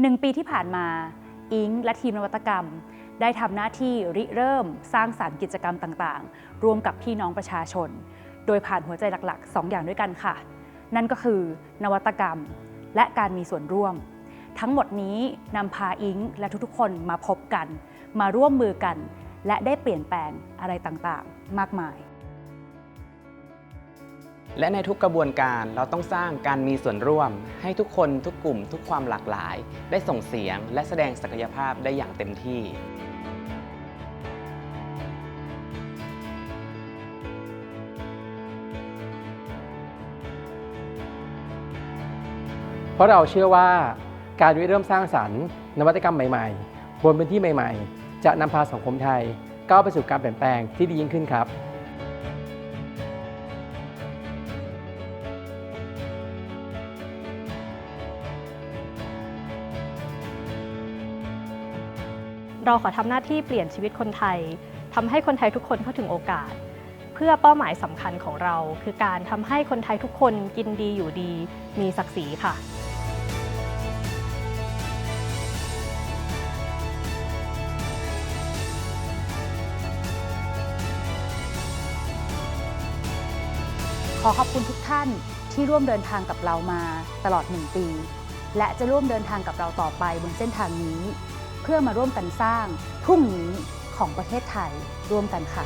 หนึ่งปีที่ผ่านมาอิงและทีมนวัตกรรม ได้ทำหน้าที่ริเริ่มสร้างสารรค์กิจกรรมต่างๆ ร่วมกับพี่น้องประชาชน โดยผ่านหัวใจหลักๆ 2 อย่างด้วยกันค่ะ นั่นก็คือนวัตกรรม และการมีส่วนร่วม ทั้งหมดนี้นำพาอิงและทุกๆ คนมาพบกัน มาร่วมมือกัน และได้เปลี่ยนแปลงอะไรต่างๆ มากมาย และในทุกกระบวนการเราต้องสร้างการมีส่วนร่วม ให้ทุกคนทุกกลุ่ม ทุกความหลากหลาย ได้ส่งเสียง และแสดงศักยภาพได้อย่างเต็มที่ เพราะเราเชื่อว่าการริเริ่มสร้างสรรค์ นวัตกรรมใหม่ๆ บนพื้นที่ใหม่ ๆ จะนำพาสังคมไทยก้าวไปสู่การเปลี่ยนแปลงที่ดียิ่งขึ้นครับ เราขอทำหน้าที่เปลี่ยนชีวิตคนไทยทำให้คนไทยทุกคนเข้าถึงโอกาส เพื่อเป้าหมายสำคัญของเรา คือการทำให้คนไทยทุกคนกินดีอยู่ดี มีศักดิ์ศรีค่ะขอขอบคุณทุกท่านที่ร่วมเดินทางกับเรามาตลอด 1 ปี และจะร่วมเดินทางกับเราต่อไปบนเส้นทางนี้ เพื่อมาร่วมกันสร้างพรุ่งนี้ของประเทศไทยร่วมกันค่ะ